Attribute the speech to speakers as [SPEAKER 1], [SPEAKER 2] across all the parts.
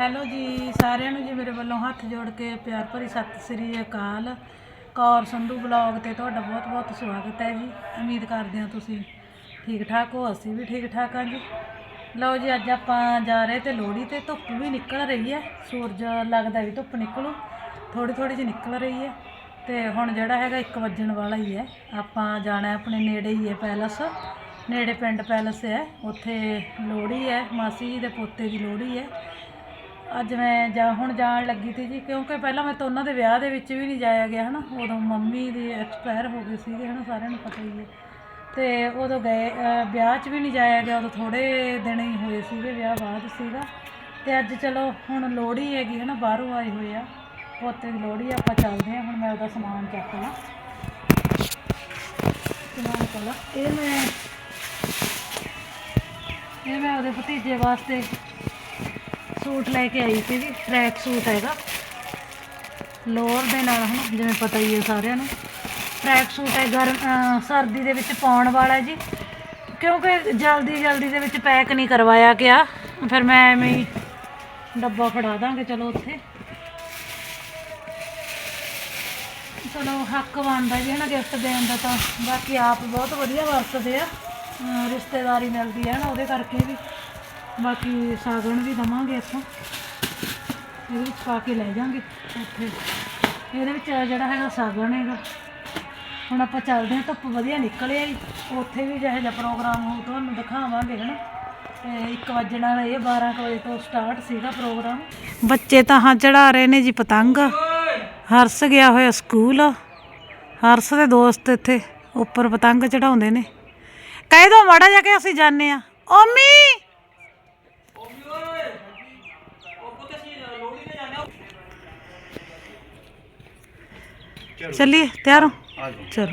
[SPEAKER 1] Hello ਜੀ, ਸਾਰਿਆਂ ਨੂੰ ਜੀ ਮੇਰੇ ਵੱਲੋਂ ਹੱਥ ਜੋੜ ਕੇ ਪਿਆਰ ਭਰੀ ਸਤਿ ਸ੍ਰੀ ਅਕਾਲ। ਕੌਰ ਸੰਧੂ ਬਲੌਗ ਤੇ ਤੁਹਾਡਾ ਬਹੁਤ ਬਹੁਤ ਸਵਾਗਤ ਹੈ ਜੀ। ਉਮੀਦ ਕਰਦੇ ਹਾਂ ਤੁਸੀਂ ਠੀਕ ਠਾਕ ਹੋ, ਅਸੀਂ ਵੀ ਠੀਕ ਠਾਕ ਹਾਂ ਜੀ। ਲਓ ਜੀ, ਅੱਜ ਆਪਾਂ ਜਾ ਰਹੇ ਤੇ ਲੋਹੜੀ ਤੇ ਧੁੱਪ ਵੀ ਨਿਕਲ ਰਹੀ ਹੈ। ਸੂਰਜ ਲੱਗਦਾ ਵੀ ਧੁੱਪ ਨਿਕਲੂ ਥੋੜੀ ਥੋੜੀ ਜਿਹੀ ਨਿਕਲ ਰਹੀ ਹੈ। ਤੇ ਹੁਣ ਜਿਹੜਾ ਹੈਗਾ 1 ਵੱਜਣ ਵਾਲਾ ਹੀ ਹੈ। ਆਪਾਂ ਜਾਣਾ ਆਪਣੇ ਨੇੜੇ ਹੀ ਹੈ ਪੈਲਸ। ਨੇੜੇ ਪਿੰਡ ਪੈਲਸ ਹੈ। ਉੱਥੇ ਲੋਹੜੀ ਹੈ, ਮਾਸੀ ਜੀ ਦੇ ਪੋਤੇ ਦੀ ਲੋਹੜੀ ਹੈ। ਅੱਜ ਮੈਂ ਜਾ ਹੁਣ ਜਾਣ ਲੱਗੀ ਤੀ ਜੀ, ਕਿਉਂਕਿ ਪਹਿਲਾਂ ਮੈਂ ਤਾਂ ਉਹਨਾਂ ਦੇ ਵਿਆਹ ਦੇ ਵਿੱਚ ਵੀ ਨਹੀਂ ਜਾਇਆ ਗਿਆ, ਹਨਾ? ਉਦੋਂ ਮੰਮੀ ਦੀ ਐਕਸਪਾਇਰ ਹੋ ਗਈ ਸੀਗੇ, ਹਨਾ? ਸਾਰਿਆਂ ਨੂੰ ਪਤਾ ਹੀ ਹੈ। ਤੇ ਉਦੋਂ ਗਏ ਵਿਆਹ 'ਚ ਵੀ ਨਹੀਂ ਜਾਇਆ ਗਿਆ, ਉਦੋਂ ਥੋੜੇ ਦਿਨ ਹੀ ਹੋਏ ਸੀਗੇ, ਵਿਆਹ ਬਾਅਦ ਸੀਗਾ। ਤੇ ਅੱਜ ਚਲੋ, ਹੁਣ ਲੋਹੜੀ ਹੈਗੀ, ਹਨਾ? ਬਾਹਰੋਂ ਆਏ ਹੋਏ ਆ। ਪੋਤੇ ਦੀ ਲੋਹੜੀ ਆਪਾਂ ਚੱਲਦੇ ਆ ਹੁਣ ਮੈਂ ਉਹਦਾ ਸਮਾਨ ਚੱਕ ਲਾਂ। ਸਮਾਨ ਚੱਲਾ ਇਹ ਮੈਂ ਇਹ ਮੈਂ ਉਹਦੇ ਭਤੀਜੇ ਵਾਸਤੇ ਸੂਟ ਲੈ ਕੇ ਆਈ ਸੀ ਜੀ ਟਰੈਕ ਸੂਟ ਹੈਗਾ। ਲੋਅਰ ਦੇ ਨਾਲ ਹੁਣ ਜਿਵੇਂ ਪਤਾ ਹੀ ਹੈ ਸਾਰਿਆਂ ਨੂੰ। ਟਰੈਕ ਸੂਟ ਹੈ, ਗਰਮ ਸਰਦੀ ਦੇ ਵਿੱਚ ਪਾਉਣ ਵਾਲਾ ਜੀ। ਕਿਉਂਕਿ ਜਲਦੀ ਜਲਦੀ ਦੇ ਵਿੱਚ ਪੈਕ ਨਹੀਂ ਕਰਵਾਇਆ ਗਿਆ। ਫਿਰ ਮੈਂ ਐਵੇਂ ਹੀ ਡੱਬਾ ਫੜਾ ਦਾਂਗੇ, ਚਲੋ ਉੱਥੇ। ਚਲੋ, ਹੱਕ ਬਣਦਾ ਜੀ ਨਾ ਗਿਫਟ ਦੇਣ ਦਾ ਤਾਂ। ਬਾਕੀ ਆਪ ਬਹੁਤ ਵਧੀਆ ਵਰਤਦੇ ਆ। ਰਿਸ਼ਤੇਦਾਰੀ ਮਿਲਦੀ ਹੈ ਨਾ, ਉਹਦੇ ਕਰਕੇ ਵੀ। ਬਾਕੀ ਸਾਗਣ ਵੀ ਦਵਾਂਗੇ ਇੱਥੋਂ। ਇਹਦੇ ਵਿੱਚ ਪਾ ਕੇ ਲੈ ਜਾਾਂਗੇ ਉੱਥੇ। ਇਹਦੇ ਵਿੱਚ ਜਿਹੜਾ ਹੈਗਾ ਸਾਗਣ ਹੈਗਾ। ਹੁਣ ਆਪਾਂ ਚੱਲਦੇ ਹਾਂ, ਧੁੱਪ ਵਧੀਆ ਨਿਕਲਿਆ ਜੀ। ਉੱਥੇ ਵੀ ਜਿਹੋ ਜਿਹਾ ਪ੍ਰੋਗਰਾਮ ਹੋਊ, ਤੁਹਾਨੂੰ ਦਿਖਾਵਾਂਗੇ, ਹਨਾ। ਤੇ 1 ਵਜਣ ਵਾਲਾ ਇਹ 12 ਕੁ ਵਜੇ ਤੋਂ ਸਟਾਰਟ ਸੀਗਾ ਪ੍ਰੋਗਰਾਮ। ਬੱਚੇ ਤਾਂ ਹਾਂ ਚੜਾ ਰਹੇ ਨੇ ਜੀ ਪਤੰਗ। ਹਰਸ ਗਿਆ ਹੋਇਆ ਸਕੂਲ। ਹਰਸ ਦੇ ਦੋਸਤ ਇੱਥੇ ਉੱਪਰ ਪਤੰਗ ਚੜਾਉਂਦੇ ਨੇ। ਕਹਿ ਦੋ ਮਾੜਾ ਜਾ ਕੇ ਅਸੀਂ ਜਾਣੇ ਆ ਓਮੀ! ਚੱਲੀਏ ਤਿਆਰ ਹੋ? ਚਲੋ।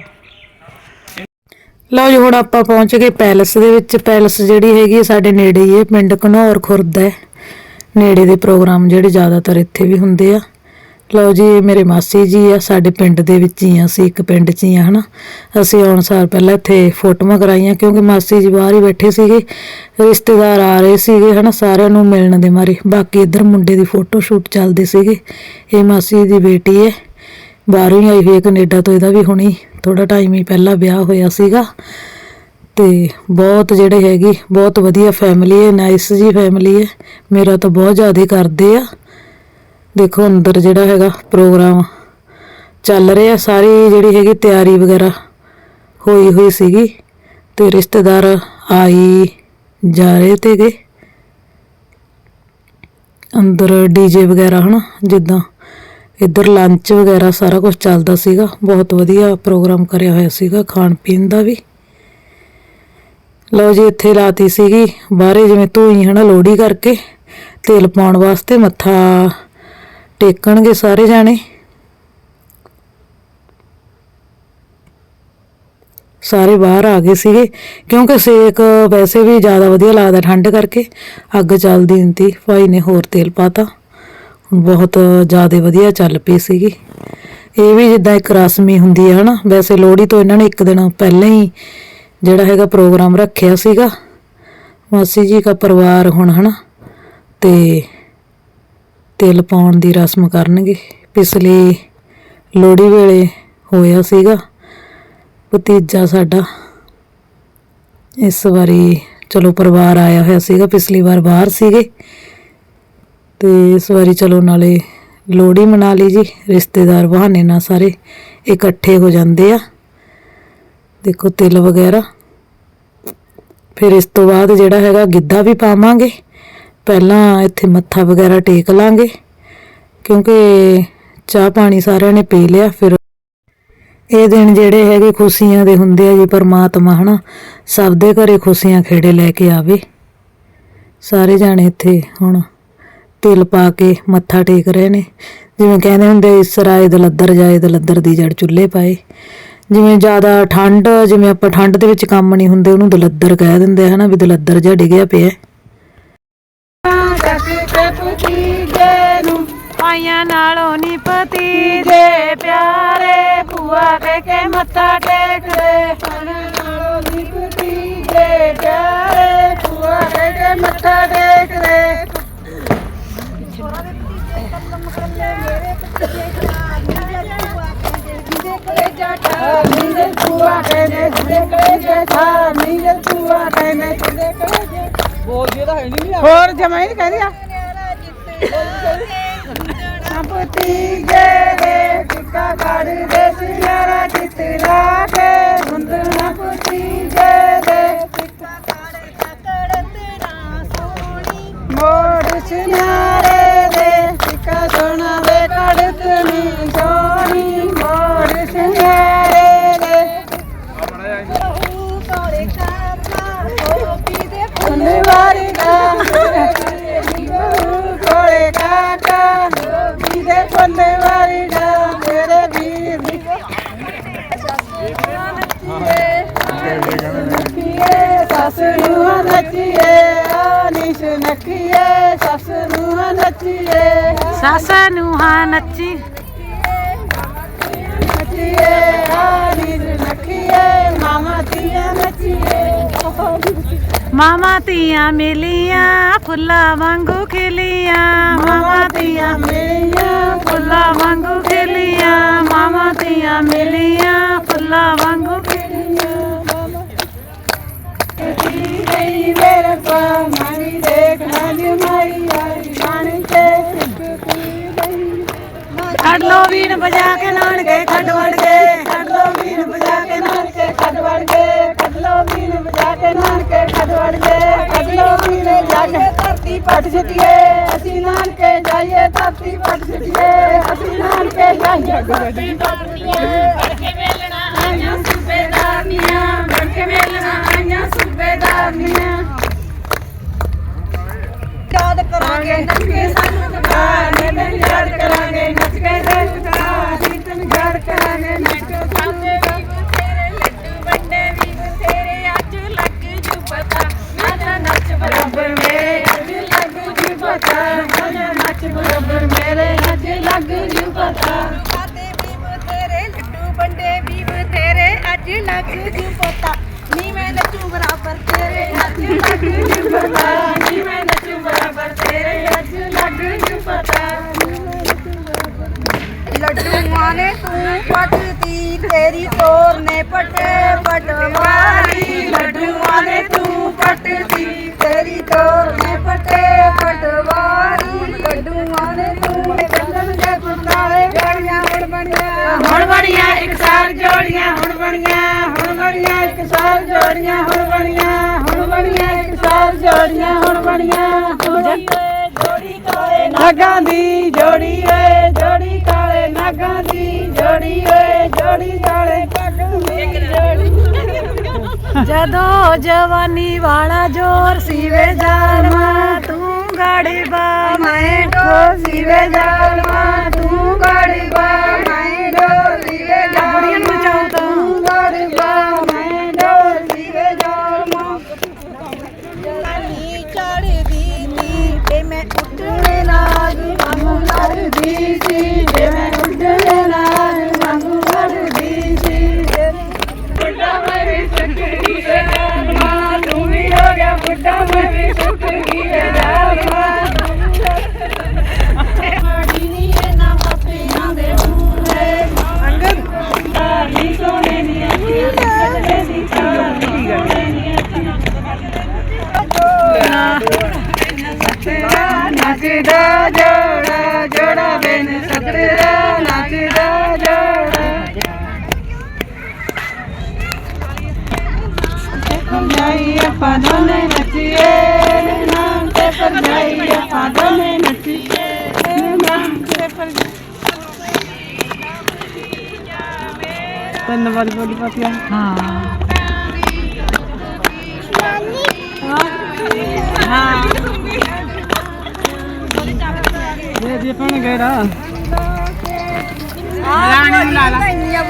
[SPEAKER 1] ਲਓ ਜੀ ਹੁਣ ਆਪਾਂ ਪਹੁੰਚ ਗਏ ਪੈਲਸ ਦੇ ਵਿੱਚ। ਪੈਲਸ ਜਿਹੜੀ ਹੈਗੀ ਸਾਡੇ ਨੇੜੇ ਹੀ ਹੈ ਪਿੰਡ ਘਨੌਰ ਖੁਰਦ ਹੈ। ਨੇੜੇ ਦੇ ਪ੍ਰੋਗਰਾਮ ਜਿਹੜੇ ਜ਼ਿਆਦਾਤਰ ਇੱਥੇ ਵੀ ਹੁੰਦੇ ਆ। ਲਓ ਜੀ ਇਹ ਮੇਰੇ ਮਾਸੀ ਜੀ ਆ ਸਾਡੇ ਪਿੰਡ ਦੇ ਵਿੱਚ ਹੀ ਆ ਅਸੀਂ ਇੱਕ ਪਿੰਡ 'ਚ ਹੀ ਆ ਹਨਾ। ਅਸੀਂ ਆਉਣ ਸਾਰ ਪਹਿਲਾਂ ਇੱਥੇ ਫੋਟੋਆਂ ਕਰਾਈਆਂ ਕਿਉਂਕਿ ਮਾਸੀ ਜੀ ਬਾਹਰ ਹੀ ਬੈਠੇ ਸੀਗੇ ਰਿਸ਼ਤੇਦਾਰ ਆ ਰਹੇ ਸੀਗੇ ਹਨਾ ਸਾਰਿਆਂ ਨੂੰ ਮਿਲਣ ਦੇ ਮਾਰੇ। ਬਾਕੀ ਇੱਧਰ ਮੁੰਡੇ ਦੀ ਫੋਟੋ ਸ਼ੂਟ ਚੱਲਦੇ ਸੀਗੇ। ਇਹ ਮਾਸੀ ਦੀ ਬੇਟੀ ਹੈ। ਬਾਹਰੋਂ ਹੀ ਆਈ ਹੋਈ ਹੈ ਕੈਨੇਡਾ ਤੋਂ, ਇਹਦਾ ਵੀ ਹੁਣੀ ਥੋੜਾ ਟਾਈਮ ਹੀ ਪਹਿਲਾਂ ਵਿਆਹ ਹੋਇਆ ਸੀਗਾ। ਤੇ ਬਹੁਤ ਜਿਹੜੇ ਹੈਗੇ, ਬਹੁਤ ਵਧੀਆ ਫੈਮਿਲੀ ਹੈ ਨਾਈਸ ਜੀ ਫੈਮਿਲੀ ਹੈ। ਮੇਰਾ ਤਾਂ ਬਹੁਤ ਜ਼ਿਆਦਾ ਕਰਦੇ ਆ। ਦੇਖੋ ਅੰਦਰ ਜਿਹੜਾ ਹੈਗਾ ਪ੍ਰੋਗਰਾਮ ਚੱਲ ਰਿਹਾ, ਸਾਰੀ ਜਿਹੜੀ ਹੈਗੀ ਤਿਆਰੀ ਵਗੈਰਾ ਹੋਈ ਹੋਈ ਸੀਗੀ। ਤੇ ਰਿਸ਼ਤੇਦਾਰ ਆਈ ਜਾ ਰਹੇ ਤੇਗੇ ਅੰਦਰ ਡੀਜੇ ਵਗੈਰਾ ਹਨਾ, ਜਿੱਦਾਂ ਇੱਧਰ ਲੰਚ ਵਗੈਰਾ ਸਾਰਾ ਕੁਝ ਚੱਲਦਾ ਸੀਗਾ। ਬਹੁਤ ਵਧੀਆ ਪ੍ਰੋਗਰਾਮ ਕਰਿਆ ਹੋਇਆ ਸੀਗਾ ਖਾਣ ਪੀਣ ਦਾ ਵੀ। ਲਓ ਜੀ, ਇੱਥੇ ਲਾਤੀ ਸੀਗੀ ਬਾਹਰੇ ਜਿਵੇਂ ਧੂਈ ਹਨਾ ਲੋੜੀ ਕਰਕੇ। ਤੇਲ ਪਾਉਣ ਵਾਸਤੇ ਮੱਥਾ ਟੇਕਣਗੇ ਸਾਰੇ ਜਾਣੇ। ਸਾਰੇ ਬਾਹਰ ਆ ਗਏ ਸੀਗੇ, ਕਿਉਂਕਿ ਸੇਕ ਵੈਸੇ ਵੀ ਜ਼ਿਆਦਾ ਵਧੀਆ ਲੱਗਦਾ ਠੰਡ ਕਰਕੇ। ਅੱਗ ਚੱਲਦੀ ਹੁੰਦੀ, ਭਾਈ ਨੇ ਹੋਰ ਤੇਲ ਪਾਤਾ। ਹੁਣ ਬਹੁਤ ਜ਼ਿਆਦਾ ਵਧੀਆ ਚੱਲ ਪਈ ਸੀਗੀ। ਇਹ ਵੀ ਜਿੱਦਾਂ ਇੱਕ ਰਸਮੀ ਹੁੰਦੀ ਹੈ ਹਨਾ, ਵੈਸੇ ਲੋਹੜੀ ਤੋਂ ਇਹਨਾਂ ਨੇ ਇੱਕ ਦਿਨ ਪਹਿਲਾਂ ਹੀ ਜਿਹੜਾ ਹੈਗਾ ਪ੍ਰੋਗਰਾਮ ਰੱਖਿਆ ਸੀਗਾ। ਮਾਸੀ ਜੀ ਦਾ ਪਰਿਵਾਰ ਹੁਣ ਹਨਾ, ਤੇ ਤਿਲ ਪਾਉਣ ਦੀ ਰਸਮ ਕਰਨਗੇ। ਪਿਛਲੀ ਲੋਹੜੀ ਵੇਲੇ ਹੋਇਆ ਸੀਗਾ ਭਤੀਜਾ ਸਾਡਾ। ਇਸ ਵਾਰੀ ਚਲੋ ਪਰਿਵਾਰ ਆਇਆ ਹੋਇਆ ਸੀਗਾ, ਪਿਛਲੀ ਵਾਰ ਬਾਹਰ ਸੀਗੇ। ਤੇ ਇਸ ਵਾਰੀ ਚਲੋ ਨਾਲੇ ਲੋਹੜੀ ਮਨਾ ਲਈ ਜੀ, ਰਿਸ਼ਤੇਦਾਰ ਬਹਾਨੇ ਨਾਲ ਸਾਰੇ ਇਕੱਠੇ ਹੋ ਜਾਂਦੇ ਆ। ਦੇਖੋ ਤਿਲ ਵਗੈਰਾ। ਫਿਰ ਇਸ ਤੋਂ ਬਾਅਦ ਜਿਹੜਾ ਹੈਗਾ ਗਿੱਧਾ ਵੀ ਪਾਵਾਂਗੇ। ਪਹਿਲਾਂ ਇੱਥੇ ਮੱਥਾ ਵਗੈਰਾ ਟੇਕ ਲਾਂਗੇ, ਕਿਉਂਕਿ ਚਾਹ ਪਾਣੀ ਸਾਰਿਆਂ ਨੇ ਪੀ ਲਿਆ, ਫਿਰ ਇਹ ਦਿਨ ਜਿਹੜੇ ਹੈਗੇ ਖੁਸ਼ੀਆਂ ਦੇ ਹੁੰਦੇ ਆ ਜੀ ਪਰਮਾਤਮਾ, ਹਨਾ? ਸਭ ਦੇ ਘਰੇ ਖੁਸ਼ੀਆਂ ਖੇੜੇ ਲੈ ਕੇ ਆਵੇ। ਸਾਰੇ ਜਾਣੇ ਇੱਥੇ ਹੁਣ ਤਿਲ ਪਾ ਕੇ ਮੱਥਾ ਟੇਕ ਰਹੇ ਨੇ। ਜਿਵੇਂ ਕਹਿੰਦੇ ਹੁੰਦੇ ਇਸਰਾਏ ਦਲੱਦਰ ਜਾਏ ਦਲੱਦਰ ਦੀ ਜੜ ਚੁੱਲ੍ਹੇ ਪਾਏ। ਜਿਵੇਂ ਜ਼ਿਆਦਾ ਠੰਡ, ਜਿਵੇਂ ਆਪਾਂ ਠੰਡ ਦੇ ਵਿੱਚ ਕੰਮ ਨਹੀਂ ਹੁੰਦੇ, ਉਹਨੂੰ ਦਲੱਦਰ ਕਹਿ ਦਿੰਦੇ ਹਨਾ, ਵੀ ਦਲੱਦਰ ਜਿਹਾ ਡਿੱਗਿਆ ਪਿਆ। ਆਈਆਂ ਨਾਲੋਂ ਨੀ ਪਤੀ ਦੇ ਪਿਆਰੇ ਭੂਆ ਕਹਿ ਕੇ ਮੱਥਾ ਟੇਕਦੇ ਨਾਲੋਂ ਨੀ ਪਤੀ ਦੇ ਪਿਆਰੇ ਭੂਆ ਕਹਿ ਕੇ ਮੱਥਾ ਟੇਕਦੇ
[SPEAKER 2] ਜੱਤੂਆ ਕਹਿੰਦੇ ਸਾਡੇ ਕਲੇਜੇ ਥਾਰ ਨੀ ਜੱਤੂਆ ਕਹਿੰਦੇ ਸਾਡੇ ਕਲੇਜੇ
[SPEAKER 3] ਬੋਲਦੀ ਤਾਂ ਹੈ ਨਹੀਂ
[SPEAKER 2] ਹੋਰ ਜਮਾ ਹੀ ਕਹਿੰਦੀ ਆ ਸੰਪਤੀ ਗੇਰੇ ਟਿੱਕਾ ਕਰਦੇ ਸਿਆਰਾ ਟਿੱਤਰਾ ਕੇ ਮੁੰਦਣਾ ਪੁੱਤੀ ਗੇਰੇ ਮੋੜ ਸਿਨਾਰੇ ਦੇ ਟਿੱਕਾ ਸੋਨਾ ਵੇ ਕੜਤ ਨੀ ਸੋਣੀ ਸੱਸ ਨੂੰ
[SPEAKER 1] ਹਾਂ ਨੱਚੀ।
[SPEAKER 2] ਨੱਚੀਏ ਆ ਨਿਸ਼ ਨੱਚੀਏ ਮਾਮਾ ਤੀਆ ਨੱਚੀਏ
[SPEAKER 1] ਮਾਮਾ ਧੀਆਂ ਮਿਲੀਆਂ, ਫੁੱਲਾਂ ਵਾਂਗੂ ਖਿਲੀਆਂ। ਮਾਮਾ ਧੀਆਂ
[SPEAKER 2] ਮੇਰੀਆਂ
[SPEAKER 1] ਫੁੱਲਾਂ ਵਾਂਗੂ ਖਿਲੀਆਂ। ਮਾਮਾ ਧੀਆਂ ਮਿਲੀਆਂ, ਫੁੱਲਾਂ ਵਾਂਗੂ
[SPEAKER 2] ਗਈ ਮੇਰੇ ਪਾ
[SPEAKER 1] ਵੀਣ ਵਜਾ ਕੇ ਨਾਨਕੇ ਖੱਡ ਵੜ ਕੇ।
[SPEAKER 2] ਕੱਢ ਲੋ ਵਜਾ ਕੇ ਨਾਨਕੇ ਖੱਡ ਵੜ ਕੇ। ਕੱਢ ਲੋ ਵੀਨ ਵਜਾ ਕੇ ਨਾਨਕੇ ਖੱਡ ਵੜ ਕੇ। ਕੱਢ ਲੋ ਵੀਨ ਜਾ ਕੇ ਧਰਤੀ ਪੱਟ ਛਿੱਟੀਏ। ਅਸੀਂ ਨਾਨਕੇ ਜਾਈਏ ਧਰਤੀ ਪੱਟ ਛਿੱਟੀਏ। ਅਸੀਂ ਨਾਨਕੇ ਜਾਈਏ ਧਰਤੀ ਪੱਟ ਛਿੱਟੀਏ। ਆਈਆਂ ਸੂਬੇਦਾਰਨੀਆਂ ਬਣ ਕੇ ਮੇਲਣਾ ਆਈਆਂ ਸੂਬੇਦਾਰਨੀਆਂ। ਯਾਦ ਕਰਾਂਗੇ ਕੇ ਸਾਨੂੰ ਕਰਾਂਗੇ ਨੇ ਯਾਦ ਕਰਾਂਗੇ। ਜੀਤਨ ਯਾਦ ਕਰਾਂਗੇ ਨੱਚ
[SPEAKER 4] ਤੇਰੇ ਲੱਡੂ ਵੱਡੇ ਵੀ ਬਥੇਰੇ, ਅੱਜ ਲੱਗ ਜੂ ਪਤਾ। ਨਾ ਨੱਚ
[SPEAKER 2] ਬਰਾਬਰ ਮੇਰੇ, ਅੱਜ ਲੱਗ ਜੀ ਪਤਾ। ਮਨ ਨੱਚ ਬਰਾਬਰ ਮੇਰੇ, ਅੱਜ ਲੱਗ ਜੀ ਪਤਾ।
[SPEAKER 4] ਵੀ ਬਥੇਰੇ, ਲੱਡੂ ਵੱਡੇ ਵੀ ਬਥੇਰੇ, ਅੱਜ ਲੱਗ ਜੂ ਪਤਾ। ਨੀ ਮੈਂ ਨੱਚੂ ਬਰਾਬਰ ਤੇਰੇ, ਅੱਜ ਲੱਗ ਜੂ
[SPEAKER 2] ਪਤਾ। ਨੀ ਮੈਂ ਨੱਚੂ ਬਰਾਬਰ ਤੇਰੇ, ਅੱਜ ਲੱਗ ਜੀ ਪਤਾ।
[SPEAKER 4] ਲੱਡੂਆਂ ਨੇ ਤੂੰ ਪੱਟਦੀ ਤੇਰੀ ਤੋਰ ਨੇ ਪਟੇ ਪਟਵਾਰੀ। ਲੱਡੂਆਂ ਨੇ ਤੂੰ ਪੱਟਦੀ ਤੇਰੀ ਤੋਰ ਨੇ ਪਟੇ ਪਟਵਾਰੀ। ਲੱਡੂਆਂ ਨੇ ਤੂੰ
[SPEAKER 2] ਚੱਲਣ ਦੇ ਪੁੱਤਾਲੇ ਗੜੀਆਂ ਹੁਣ ਬਣੀਆਂ।
[SPEAKER 1] ਹੁਣ ਬਣੀਆਂ ਇੱਕ ਸਾਰ ਜੋੜੀਆਂ,
[SPEAKER 2] ਹੁਣ ਬਣੀਆਂ ਹੁਣ ਬਣੀਆਂ ਇੱਕ ਸਾਲ ਜੋੜੀਆਂ, ਹੁਣ ਬਣੀਆਂ ਹੁਣ ਬਣੀਆਂ ਇੱਕ ਸਾਲ ਜੋੜੀਆਂ, ਹੁਣ ਬਣੀਆਂ। ਜੋੜੀ ਕਾਲੇ ਨਾਗਾਂ ਦੀ ਜੋੜੀ ਓਏ ਜੋੜੀ ਕਾਲੇ ਨਾਗਾਂ ਦੀ ਜੋੜੀ
[SPEAKER 1] ਜਦੋਂ ਜਵਾਨੀ ਵਾਲਾ ਜੋਰ ਸੀਵੇ ਜਾਲਮਾ ਤੂੰ ਗਾੜੀ ਬਾ ਮੈਂ
[SPEAKER 2] ਢੋਲੀ ਵੇ ਜਾਲਮਾ ਤੂੰ ਗਾੜੀ ਦੀ ਚਾਹ ਨੱਚਦਾ ਜੋੜਾ ਜੋੜਾ ਬਿਨ ਸਤਰਾ ਨੱਚਦਾ ਜੋੜਾ ਪਰਜਾਈ ਆਪਾਂ ਦੋਨੇ ਪਰਜਾਈ ਆਪਾਂ ਦੋਨੇ ਨੱਚੀਏ ਨਾਮ ਤੇ ਪਰਜਾਈ ਤਨ ਵਾਲੀ ਬੋਲੀ ਪਾਤੀਆ
[SPEAKER 1] ਹਾਂ।
[SPEAKER 2] ਇਹ ਜੇ ਪਣ ਗੇਰਾ
[SPEAKER 4] ਰਾਣੀ ਨੂੰ ਲਾ ਲਾ।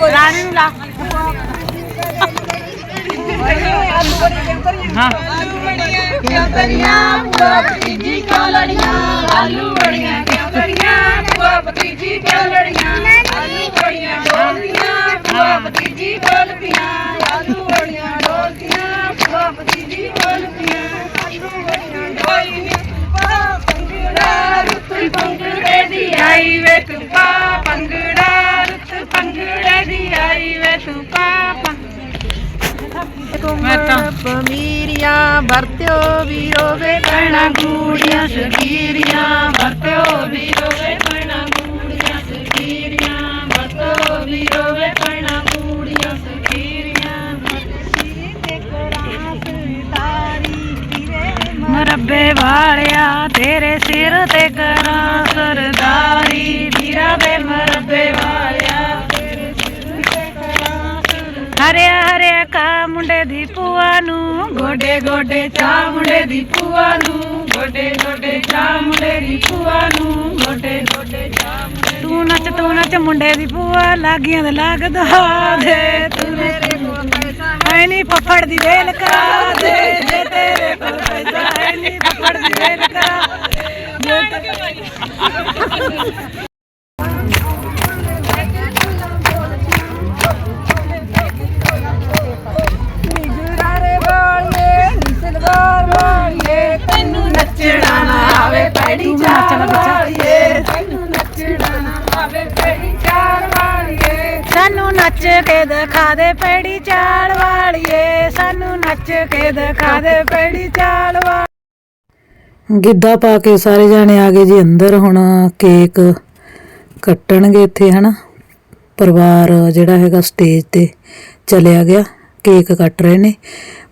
[SPEAKER 4] ਰਾਣੀ ਨੂੰ ਲਾ।
[SPEAKER 2] ਹਾਂ।
[SPEAKER 4] ਕਿਉਂ ਕਰੀਆਂ ਭੂਆ ਭਤੀਜੀ ਕਿਉਂ ਲੜੀਆਂ ਆਲੂ ਬੜੀਆਂ ਕਿਉਂ ਕਰੀਆਂ ਭੂਆ ਭਤੀਜੀ ਕਿਉਂ ਲੜੀਆਂ ਆਲੂ ਬੜੀਆਂ ਡੋਲਦੀਆਂ ਭੂਆ ਭਤੀਜੀ ਬੋਲਦੀਆਂ ਆਲੂ ਬੜੀਆਂ ਡੋਲਦੀਆਂ ਭੂਆ ਭਤੀਜੀ ਬੋਲਦੀਆਂ ਆਲੂ ਬੜੀਆਂ
[SPEAKER 1] ਮੈਂ
[SPEAKER 2] ਪਮੀਰੀਆਂ ਵਰਤਿਓ ਵੀਰੋ ਵੇ
[SPEAKER 4] ਪੈਣਾ ਗੂੜੀਆਂ ਸਖੀਰੀਆਂ ਵਰਤਿਓ ਵੀਰੋ ਵੇ ਪੈਣਾ ਗੂੜੀਆਂ ਸਖੀਰੀਆਂ ਵਰਤੋ ਵੀਰੋ ਵੇ ਪੈਣਾ ਗੂੜੀਆਂ ਸਖੀਰੀਆਂ ਮਰੱਬੇ ਵਾਲਿਆ ਤੇਰੇ ਸਿਰ ਤੇ ਕਰਾਂ ਸਰਦਾਰੀ ਵੀਰਾ ਦੇ ਮਰੱਬੇ ਵਾਲਿਆ ਤੇਰੇ ਸਿਰ ਤੇ ਕਰਾਂ ਹਰਿਆ ਹਰਿਆ ਕਾ ਮੁੰਡੇ ਦੀ ਭੂਆ ਨੂੰ ਗੋਡੇ ਗੋਡੇ ਚਾ ਮੁੰਡੇ ਦੀ ਭੂਆ ਨੂੰ ਗੋਡੇ ਗੋਡੇ ਚਾ ਮੁੰਡੇ ਦੀ ਭੂਆ ਨੂੰ ਗੋਡੇ ਗੋਡੇ ਚਾ ਤੂੰ ਨੱਚ ਤੂੰ ਨੱਚ ਮੁੰਡੇ ਦੀ ਭੂਆ ਲਾਗੀਆਂ ਦੇ ਲੱਗਦਾ ਦੇ। ਤੂੰ ਮੇਰੇ ਕੋਲ ਪੈਸਾ ਹੈ ਨਹੀਂ ਪਫੜ ਦੀ ਵੇਲ ਕਰਾ ਦੇ। ਜੇ ਤੇਰੇ ਕੋਲ ਪੈਸਾ ਹੈ ਨਹੀਂ ਪਫੜ ਦੀ ਵੇਲ ਕਰਾ ਜੇ
[SPEAKER 2] ਪੈੜੀ ਚਾਲ ਤੈਨੂੰ ਨੱਚਣਾ ਨਾ ਆਵੇ ਪੈੜੀ ਚਾਲ ਵਾਲੀਏ
[SPEAKER 4] ਸਾਨੂੰ ਨੱਚ ਕੇ ਦਿਖਾ ਦੇ ਪੈੜੀ ਚਾਲ ਵਾਲੀਏ। ਸਾਨੂੰ ਨੱਚ ਕੇ ਦਿਖਾ ਦੇ ਪੈੜੀ ਚਾਲ ਵਾਲੀਏ
[SPEAKER 1] ਗਿੱਧਾ ਪਾ ਕੇ ਸਾਰੇ ਜਾਣੇ ਆ ਗਏ ਜੀ ਅੰਦਰ। ਹੁਣ ਕੇਕ ਕੱਟਣਗੇ ਇੱਥੇ, ਹਨਾ? ਪਰਿਵਾਰ ਜਿਹੜਾ ਹੈਗਾ ਸਟੇਜ ਤੇ ਚਲਿਆ ਗਿਆ। ਕੇਕ ਕੱਟ ਰਹੇ ਨੇ।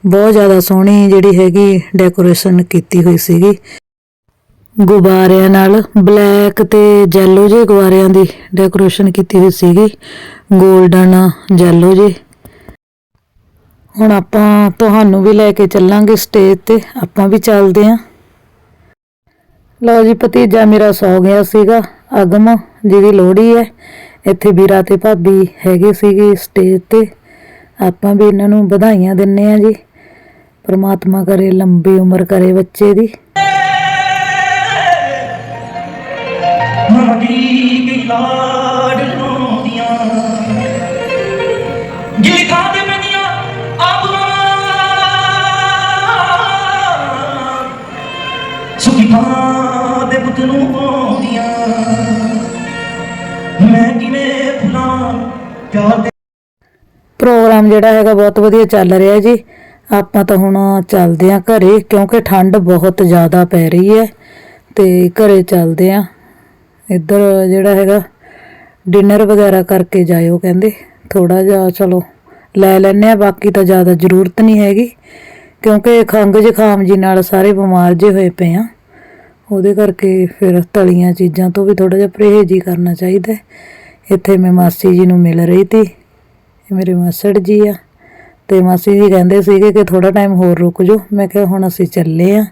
[SPEAKER 1] ਬਹੁਤ ਜ਼ਿਆਦਾ ਸੋਹਣੀ ਜਿਹੜੀ ਹੈਗੀ ਡੈਕੋਰੇਸ਼ਨ ਕੀਤੀ ਹੋਈ ਸੀਗੀ। ਗੁਬਾਰਿਆਂ ਨਾਲ ਬਲੈਕ ਤੇ ਜੈਲੋ ਜਿਹੇ ਗੁਬਾਰਿਆਂ ਦੀ ਡੈਕੋਰੇਸ਼ਨ ਕੀਤੀ ਹੋਈ ਸੀਗੀ। 골ਡਨ ਜੈਲੋ ਜੇ ਹੁਣ ਆਪਾਂ ਤੁਹਾਨੂੰ ਵੀ ਲੈ ਕੇ ਚੱਲਾਂਗੇ ਸਟੇਜ ਤੇ। ਆਪਾਂ ਵੀ ਚੱਲਦੇ ਆਂ ਲਓ ਜੀ, ਭਤੀਜਾ ਮੇਰਾ ਸੌ ਗਿਆ ਸੀਗਾ। ਅਗਮ, ਜਿਹਦੀ ਲੋਹੜੀ ਹੈ, ਇੱਥੇ ਵੀਰਾ ਤੇ ਭਾਬੀ ਹੈਗੇ ਸੀਗੇ ਸਟੇਜ ਤੇ। ਆਪਾਂ ਵੀ ਇਹਨਾਂ ਨੂੰ ਵਧਾਈਆਂ ਦਿੰਨੇ ਆ ਜੀ। ਪਰਮਾਤਮਾ ਕਰੇ, ਲੰਬੀ ਉਮਰ ਕਰੇ ਬੱਚੇ ਦੀ।
[SPEAKER 3] ਮੜੀ ਗਈ ਲਾਡ ਲਾਉਂਦੀਆਂ ਜਿ ਪੈਂਦੀਆਂ ਆਬੂਆਂ ਸੁਖੀ ਦੇ ਪੁੱਤ ਨੂੰ ਆਉਂਦੀਆਂ ਮੈਂ ਕਿਵੇਂ ਭੁਲਾਂ ਪਿਆਰ ਦੇ
[SPEAKER 1] ਪ੍ਰੋਗਰਾਮ ਜਿਹੜਾ ਹੈਗਾ ਬਹੁਤ ਵਧੀਆ ਚੱਲ ਰਿਹਾ ਜੀ। ਆਪਾਂ ਤਾਂ ਹੁਣ ਚੱਲਦੇ ਆਂ ਘਰੇ ਕਿਉਂਕਿ ਠੰਡ ਬਹੁਤ ਜ਼ਿਆਦਾ ਪੈ ਰਹੀ ਹੈ ਤੇ ਘਰੇ ਚੱਲਦੇ ਆਂ ਇੱਧਰ ਜਿਹੜਾ ਹੈਗਾ ਡਿਨਰ ਵਗੈਰਾ ਕਰਕੇ ਜਾਇਓ ਕਹਿੰਦੇ। ਥੋੜਾ ਜਿਹਾ ਚਲੋ, ਲੈ ਲੈਨੇ ਆ ਬਾਕੀ ਤਾਂ ਜ਼ਿਆਦਾ ਜ਼ਰੂਰਤ ਨਹੀਂ ਹੈਗੀ। ਕਿਉਂਕਿ ਖੰਘ ਜ਼ੁਕਾਮ ਜੀ ਨਾਲ ਸਾਰੇ ਬਿਮਾਰ ਜੇ ਹੋਏ ਪਏ ਆ। ਉਹਦੇ ਕਰਕੇ ਫਿਰ ਤਲੀਆਂ ਚੀਜ਼ਾਂ ਤੋਂ ਵੀ ਥੋੜਾ ਜਿਹਾ ਪਰਹੇਜ਼ ਹੀ ਕਰਨਾ ਚਾਹੀਦਾ ਇੱਥੇ ਮੈਂ ਮਾਸੀ ਜੀ ਨੂੰ ਮਿਲ ਰਹੀ ਤੀ ਇਹ ਮੇਰੇ ਮਾਸੜ ਜੀ ਆ। ਤੇ ਮਾਸੀ ਜੀ ਕਹਿੰਦੇ ਸੀਗੇ ਕਿ ਥੋੜਾ ਟਾਈਮ ਹੋਰ ਰੁਕ ਜਾਓ। ਮੈਂ ਕਿਹਾ ਹੁਣ ਅਸੀਂ ਚੱਲੇ ਆ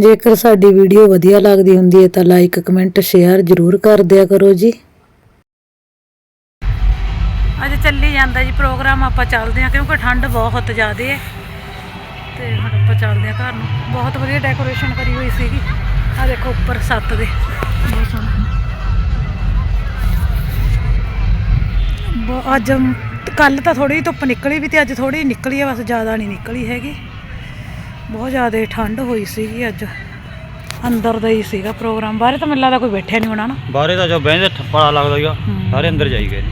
[SPEAKER 1] ਜੇਕਰ ਸਾਡੀ ਵੀਡੀਓ ਵਧੀਆ ਲੱਗਦੀ ਹੁੰਦੀ ਹੈ ਤਾਂ ਲਾਈਕ ਕਮੈਂਟ ਸ਼ੇਅਰ ਜ਼ਰੂਰ ਕਰ ਦਿਆ ਕਰੋ ਜੀ।
[SPEAKER 4] ਅੱਜ ਚੱਲੀ ਜਾਂਦਾ ਜੀ ਪ੍ਰੋਗਰਾਮ ਆਪਾਂ ਚੱਲਦੇ ਹਾਂ ਕਿਉਂਕਿ ਠੰਡ ਬਹੁਤ ਜ਼ਿਆਦਾ ਹੈ। ਤੇ ਹੁਣ ਆਪਾਂ ਚੱਲਦੇ ਹਾਂ ਘਰ ਨੂੰ। ਬਹੁਤ ਵਧੀਆ ਡੈਕੋਰੇਸ਼ਨ ਕਰੀ ਹੋਈ ਸੀਗੀ। ਆ ਦੇਖੋ ਉੱਪਰ ਸੱਤ ਦੇ। ਬਹੁਤ ਸੋਹਣਾ ਅੱਜ ਕੱਲ ਤਾਂ ਥੋੜੀ ਧੁੱਪ ਨਿਕਲੀ ਵੀ ਤੇ ਅੱਜ ਥੋੜੀ ਨਿਕਲੀ ਆ ਬਸ ਜ਼ਿਆਦਾ ਨਹੀਂ ਨਿਕਲੀ ਹੈਗੀ। ਬਹੁਤ ਜ਼ਿਆਦਾ ਠੰਡ ਹੋਈ ਸੀਗੀ ਅੱਜ। ਅੰਦਰ ਦਾ ਹੀ ਸੀਗਾ ਪ੍ਰੋਗਰਾਮ। ਬਾਹਰ ਤਾਂ ਮੈਨੂੰ ਲੱਗਦਾ ਕੋਈ ਬੈਠਿਆ ਨਹੀਂ ਹੋਣਾ ਨਾ।
[SPEAKER 5] ਬਾਹਰੇ ਤਾਂ ਜੋ ਬਹਿੰਦੇ ਠੱਪਾ ਲੱਗਦਾ ਸੀਗਾ। ਸਾਰੇ ਅੰਦਰ ਜਾਈ ਗਏ